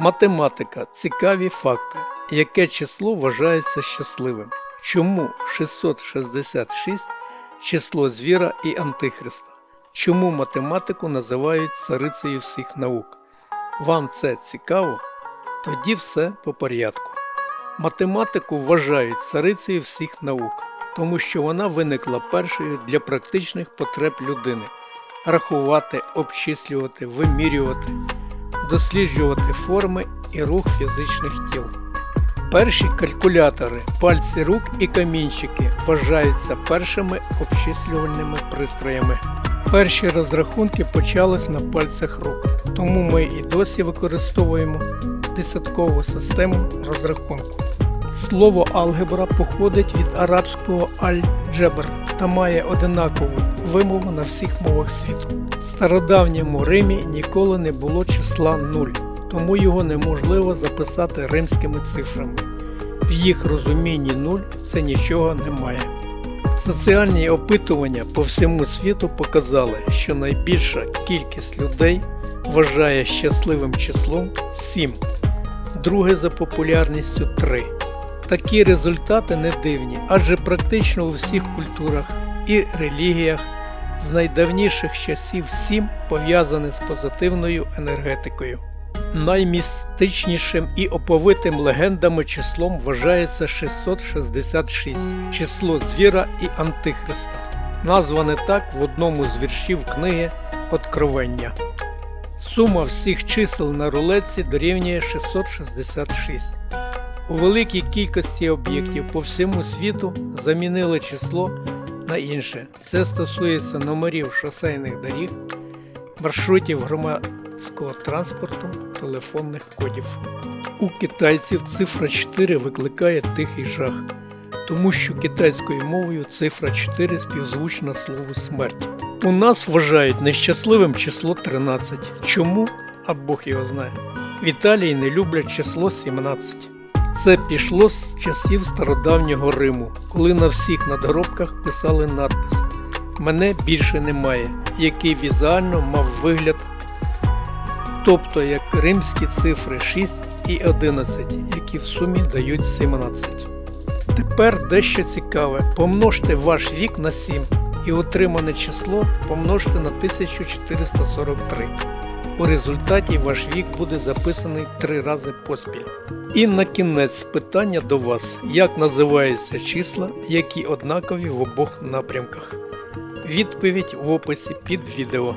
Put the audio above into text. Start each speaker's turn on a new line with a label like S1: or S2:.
S1: Математика. Цікаві факти. Яке число вважається щасливим? Чому 666 число звіра і антихриста? Чому математику називають царицею всіх наук? Вам це цікаво? Тоді все по порядку. Математику вважають царицею всіх наук, тому що вона виникла першою для практичних потреб людини рахувати, обчислювати, вимірювати, досліджувати форми і рух фізичних тіл. Перші калькулятори, пальці рук і камінчики вважаються першими обчислювальними пристроями. Перші розрахунки почались на пальцях рук, тому ми і досі використовуємо десяткову систему розрахунку. Слово алгебра походить від арабського аль-джебр та має одинакову вимову на всіх мовах світу. В стародавньому Римі ніколи не було числа 0, тому його неможливо записати римськими цифрами. В їх розумінні 0 це нічого немає. Соціальні опитування по всьому світу показали, що найбільша кількість людей вважає щасливим числом 7, друге за популярністю 3. Такі результати не дивні, адже практично у всіх культурах і релігіях з найдавніших часів 7 пов'язане з позитивною енергетикою. Наймістичнішим і оповитим легендами числом вважається 666 число звіра і антихриста, назване так в одному з віршів книги Откровення. Сума всіх чисел на рулетці дорівнює 666. У великій кількості об'єктів по всьому світу замінили число на інше. Це стосується номерів шосейних доріг, маршрутів громадського транспорту, телефонних кодів. У китайців цифра 4 викликає тихий жах, тому що китайською мовою цифра 4 співзвучна слову смерть. У нас вважають нещасливим число 13. Чому? А Бог його знає. В Італії не люблять число 17. Це пішло з часів стародавнього Риму, коли на всіх надгробках писали надпис Мене більше немає, який візуально мав вигляд, тобто як римські цифри 6 і 11, які в сумі дають 17. Тепер дещо цікаве. Помножте ваш вік на 7 і отримане число помножте на 1443. У результаті ваш вік буде записаний три рази поспіль. І на кінець питання до вас: як називаються числа, які однакові в обох напрямках? Відповідь в описі під відео.